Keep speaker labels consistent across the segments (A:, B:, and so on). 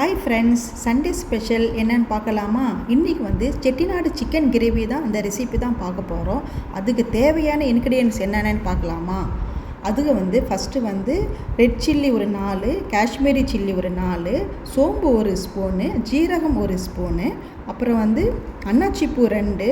A: Hi friends Sunday special என்னன்னு பார்க்கலாமா? இன்றைக்கி வந்து செட்டிநாடு சிக்கன் கிரேவி தான் அந்த ரெசிபி தான் பார்க்க போகிறோம் அதுக்கு தேவையான இன்க்ரீடியன்ஸ் என்னென்னு பார்க்கலாமா? அதுக்கு வந்து ஃபஸ்ட்டு வந்து ரெட் சில்லி ஒரு நாலு காஷ்மீரி சில்லி ஒரு நாலு சோம்பு ஒரு ஸ்பூனு ஜீரகம் ஒரு ஸ்பூனு அப்புறம் வந்து அன்னாச்சிப்பூ ரெண்டு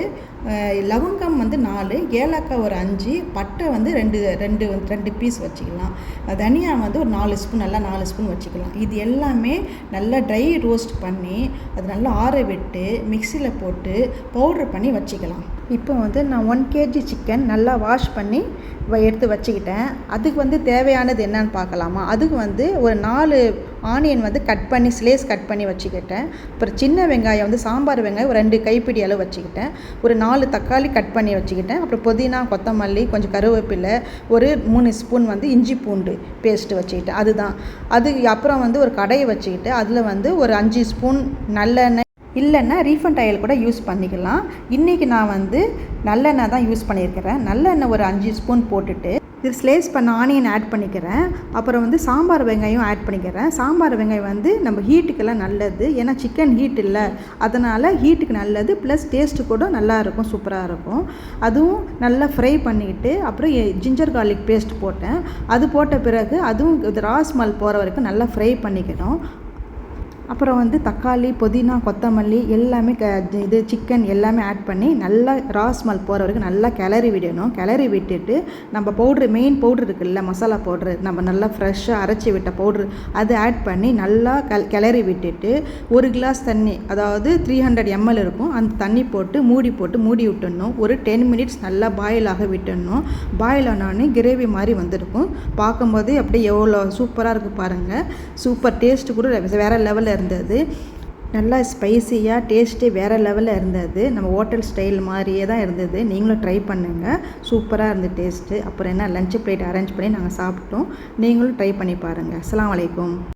A: லவங்கம் வந்து நாலு ஏலக்காய் ஒரு அஞ்சு பட்டை வந்து ரெண்டு ரெண்டு ரெண்டு பீஸ் வச்சுக்கலாம். தனியா வந்து ஒரு நாலு ஸ்பூன் நல்லா நாலு ஸ்பூன் வச்சுக்கலாம். இது எல்லாமே நல்லா ட்ரை ரோஸ்ட் பண்ணி அது நல்லா ஆற விட்டு மிக்சியில் போட்டு பவுட்ரு பண்ணி வச்சுக்கலாம். இப்போ வந்து நான் ஒன் கேஜி சிக்கன் நல்லா வாஷ் பண்ணி வ- எடுத்து வச்சுக்கிட்டேன். அதுக்கு வந்து தேவையானது என்னன்னு பார்க்கலாமா? அதுக்கு வந்து ஒரு நாலு ஆனியன் வந்து கட் பண்ணி ஸ்லேஸ் கட் பண்ணி வச்சுக்கிட்டேன். அப்புறம் சின்ன வெங்காயம் வந்து சாம்பார் வெங்காயம் ஒரு ரெண்டு கைப்பிடி அளவு வச்சுக்கிட்டேன். ஒரு நாலு தக்காளி கட் பண்ணி வச்சுக்கிட்டேன். அப்புறம் புதினா கொத்தமல்லி கொஞ்சம் கருவேப்பிலை ஒரு மூணு ஸ்பூன் வந்து இஞ்சி பூண்டு பேஸ்ட்டு வச்சுக்கிட்டேன். அதுதான். அது அப்புறம் வந்து ஒரு கடையை வச்சுக்கிட்டு அதில் வந்து ஒரு அஞ்சு ஸ்பூன் நல்லெண்ணெய் இல்லைன்னா ரீஃபண்ட் ஆயில் கூட யூஸ் பண்ணிக்கலாம். இன்றைக்கி நான் வந்து நல்லெண்ணெய் தான் யூஸ் பண்ணியிருக்கிறேன். நல்லெண்ணெய் ஒரு அஞ்சு ஸ்பூன் போட்டுட்டு இது ஸ்லேஸ் பண்ண ஆனியன் ஆட் பண்ணிக்கிறேன். அப்புறம் வந்து சாம்பார் வெங்காயம் ஆட் பண்ணிக்கிறேன். சாம்பார் வெங்காயம் வந்து நம்ம ஹீட்டுக்கெல்லாம் நல்லது. ஏன்னா சிக்கன் ஹீட் இல்லை. அதனால் ஹீட்டுக்கு நல்லது. ப்ளஸ் டேஸ்ட்டு கூட நல்லாயிருக்கும் சூப்பராக இருக்கும். அதுவும் நல்லா ஃப்ரை பண்ணிக்கிட்டு அப்புறம் ஜிஞ்சர் கார்லிக் பேஸ்ட் போட்டேன். அது போட்ட பிறகு அதுவும் இது ரா போகிற வரைக்கும் நல்லா ஃப்ரை பண்ணிக்கணும். அப்புறம் வந்து தக்காளி புதினா கொத்தமல்லி எல்லாமே க இது சிக்கன் எல்லாமே ஆட் பண்ணி நல்லா ரா ஸ்மெல் போகிற வரைக்கும் நல்லா கிளறி விடணும். கிளறி விட்டுட்டு நம்ம பவுட்ரு மெயின் பவுட்ரு இருக்குல்ல மசாலா பவுட்ரு நம்ம நல்லா ஃப்ரெஷ்ஷாக அரைச்சி விட்ட பவுட்ரு அது ஆட் பண்ணி நல்லா கல் கிளறி விட்டுட்டு ஒரு கிளாஸ் தண்ணி அதாவது த்ரீ ஹண்ட்ரட் எம்எல் இருக்கும். அந்த தண்ணி போட்டு மூடி போட்டு மூடி விட்டுடணும். ஒரு டென் மினிட்ஸ் நல்லா பாயில் ஆக விட்டுடணும். பாயில் ஆனோடனே கிரேவி மாதிரி வந்திருக்கும். பார்க்கும்போது அப்படியே எவ்வளோ சூப்பராக இருக்குது பாருங்கள் சூப்பர் டேஸ்ட்டு கூட வேறு லெவலில் இருந்தது. நல்லா ஸ்பைசியாக டேஸ்ட்டே வேறு லெவலில் இருந்தது. நம்ம ஹோட்டல் ஸ்டைல் மாதிரியே தான் இருந்தது. நீங்களும் ட்ரை பண்ணுங்கள் சூப்பராக இருந்தது டேஸ்ட்டு அப்புறம் என்ன லஞ்ச் பிளேட் அரேஞ்ச் பண்ணி நாங்கள் சாப்பிட்டோம். நீங்களும் ட்ரை பண்ணி பாருங்கள் அஸ்லாம் வலைக்கம்